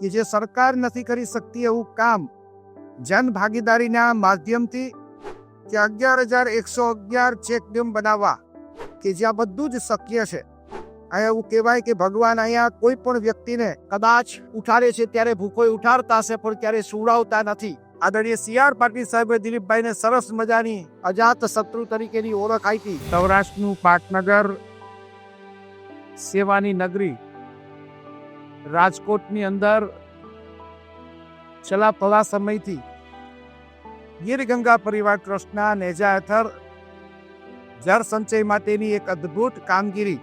કે જે સરકાર નથી કરી શકતી એવું કામ. જન ભાગીદારીના માધ્યમથી કે અગિયાર હજાર એકસો અગિયાર ચેક ડેમ બનાવવા, કે જ્યાં બધું જ શક્ય છે. અહીંયા એવું કહેવાય કે ભગવાન અહીંયા કોઈ પણ વ્યક્તિને કદાચ ઉઠાડે છે ત્યારે ભૂખોય ઉઠાડતા હશે, પણ ક્યારે સુવડાવતા નથી. આદરણીય સી આર પાટીલ સાહેબે દિલીપભાઈને સરસ મજાની અજાત શત્રુ તરીકેની ઓળખ આપી. સૌરાષ્ટ્રનું પાટનગર સેવાની નગરી રાજકોટની અંદર છેલ્લા થોડા સમયથી ગીર ગંગા પરિવાર ટ્રસ્ટના નેજા હેઠળ જળ સંચય માટેની એક અદ્ભુત કામગીરી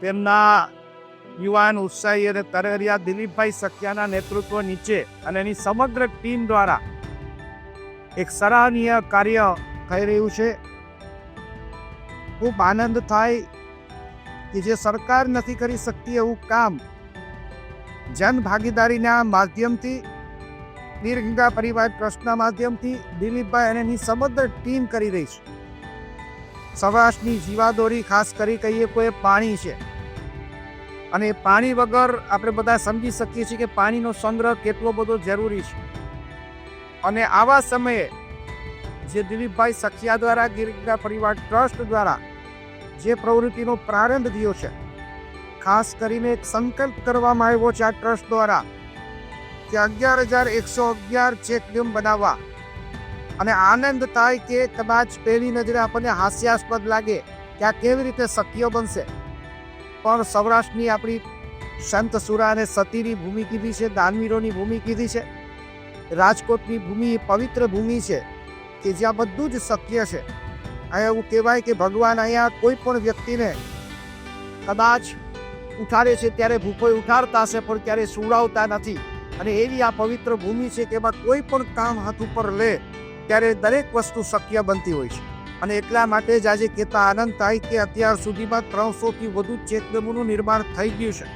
તેમના યુવાન ઉત્સાહી અને તરહરિયા દિલીપભાઈ સખિયાના નેતૃત્વ નીચે અને એની સમગ્ર ટીમ દ્વારા એક સરાહનીય કાર્ય થઈ રહ્યું છે. ખૂબ આનંદ થાય કે જે સરકાર નથી કરી શકતી એવું કામ. જન ભાગીદારીના માધ્યમથી નીરગંગા પરિવાર ટ્રસ્ટના માધ્યમથી દિલીપભાઈ અને એની સમગ્ર ટીમ કરી રહી છે. સૌરાષ્ટ્રની જીવાદોરી ખાસ કરી કહીએ એ પાણી છે. અને પાણી વગર આપણે બધા સમજી શકીએ છીએ કે પાણીનો સંગ્રહ કેટલો બધો જરૂરી છે. અને આવા સમયે જે દિલીપભાઈ સખિયા દ્વારા, ગીરગંગા પરિવાર ટ્રસ્ટ દ્વારા જે પ્રવૃત્તિનો પ્રારંભ થયો છે. ખાસ કરીને એક સંકલ્પ કરવામાં આવ્યો છે આ ટ્રસ્ટ દ્વારા કે અગિયાર હજાર એકસો અગિયાર ચેક ડેમ બનાવવા. અને આનંદ થાય કે કદાચ પહેલી નજરે આપણને હાસ્યાસ્પદ લાગે કે આ કેવી રીતે શક્ય બનશે. પણ સૌરાષ્ટ્રની આપણી સંત સુરા અને સતીની ભૂમિ કીધી છે, દાનવીરોની ભૂમિ કીધી છે. રાજકોટની ભૂમિ પવિત્ર ભૂમિ છે કે જ્યાં બધું જ શક્ય છે. અહીંયા એવું કહેવાય કે ભગવાન અહીંયા કોઈ પણ વ્યક્તિને કદાચ ઉઠાડે છે ત્યારે ભૂખોય ઉઠાડતા હશે, પણ ક્યારે સુવડાવતા નથી. અને એવી આ પવિત્ર ભૂમિ છે કે એમાં કોઈ પણ કામ હાથ ઉપર લે ત્યારે દરેક વસ્તુ શક્ય બનતી હોય છે. અને એટલા માટે જ આજે કહેતા આનંદ થાય કે અત્યાર સુધીમાં ત્રણસોથી વધુ ચેકડેમોનું નિર્માણ થઈ ગયું છે.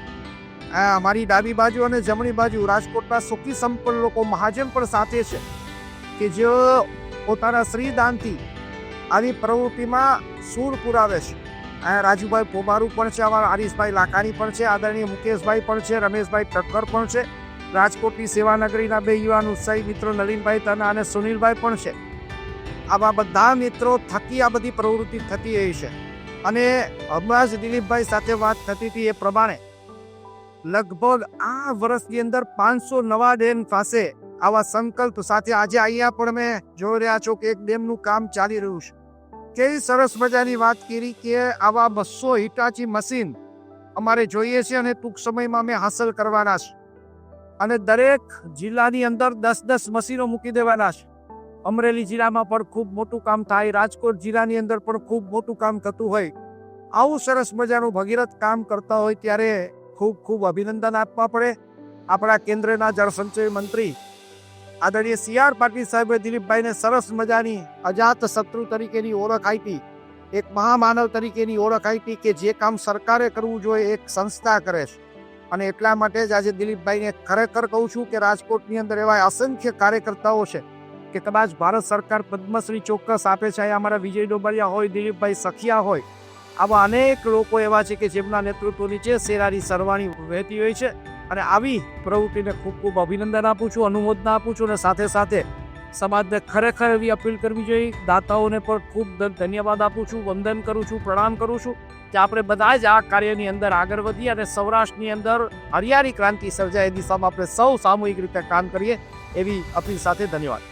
આ અમારી ડાબી બાજુ અને જમણી બાજુ રાજકોટના સુખી સંપન્ન લોકો મહાજન પણ સાથે છે કે જેઓ પોતાના શ્રીદાનથી આવી પ્રવૃત્તિમાં સૂર પુરાવે છે. અહીંયા રાજુભાઈ પોમારું પણ છે અમારા હરીશભાઈ લાકાણી પણ છે, આદરણીય મુકેશભાઈ પણ છે, રમેશભાઈ ઠક્કર પણ છે. રાજકોટની સેવાનગરીના બે યુવાન ઉત્સાહી મિત્રો નલિનભાઈ તના અને સુનિલભાઈ પણ છે. આવા બધા મિત્રો થકી આ બધી પ્રવૃત્તિ થતી રહી છે. અને હમણાં જ દિલીપભાઈ સાથે વાત થતી હતી એ પ્રમાણે લગભગ આ વર્ષની અંદર પાંચસો નવા ડેમ પાસે આવા સંકલ્પ સાથે આજે અહીંયા પણ મેં જોઈ રહ્યા છો કે એક ડેમનું કામ ચાલી રહ્યું છે. કેવી સરસ મજાની વાત કરી કે આવા બસો હિટાચી મશીન અમારે જોઈએ છે અને ટૂંક સમયમાં અમે હાંસલ કરવાના છે. અને દરેક જિલ્લાની અંદર દસ દસ મશીનો મૂકી દેવાના છે. અમરેલી જિલ્લામાં પણ ખૂબ મોટું કામ થાય, રાજકોટ જિલ્લાની અંદર પણ ખૂબ મોટું કામ થતું હોય. આવું સરસ મજાનું ભગીરથ કામ કરતા હોય ત્યારે ખૂબ ખૂબ અભિનંદન આપવા પડે. આપણા કેન્દ્રના જળસંચય મંત્રી આદરણીય સી આર પાટીલ સાહેબે દિલીપભાઈને સરસ મજાની અજાત શત્રુ તરીકેની ઓળખ આપી. એક મહામાનવ તરીકેની ઓળખ આપી કે જે કામ સરકારે કરવું જોઈએ એક સંસ્થા કરે છે. અને એટલા માટે જ આજે દિલીપભાઈને ખરેખર કહું છું કે રાજકોટની અંદર એવા અસંખ્ય કાર્યકર્તાઓ છે કે કદાચ ભારત સરકાર પદ્મશ્રી ચોક્કસ આપે છે. અમારા વિજય ડોબરિયા હોય, દિલીપભાઈ સખિયા હોય, આવા અનેક લોકો એવા છે કે જેમના નેતૃત્વ નીચે શેરાની સરવાણી વહેતી હોય છે. અને આવી પ્રવૃત્તિને ખૂબ ખૂબ અભિનંદન આપું છું, અનુમોદન આપું છું અને સાથે સાથે સમાજને ખરેખર એવી અપીલ કરવી જોઈએ. દાતાઓને પણ ખૂબ ધન્યવાદ આપું છું, વંદન કરું છું, પ્રણામ કરું છું કે આપણે બધા જ આ કાર્યની અંદર આગળ વધીએ અને સૌરાષ્ટ્રની અંદર હરિયાળી ક્રાંતિ સર્જાય એ દિશામાં આપણે સૌ સામૂહિક રીતે કામ કરીએ એવી અપીલ સાથે ધન્યવાદ.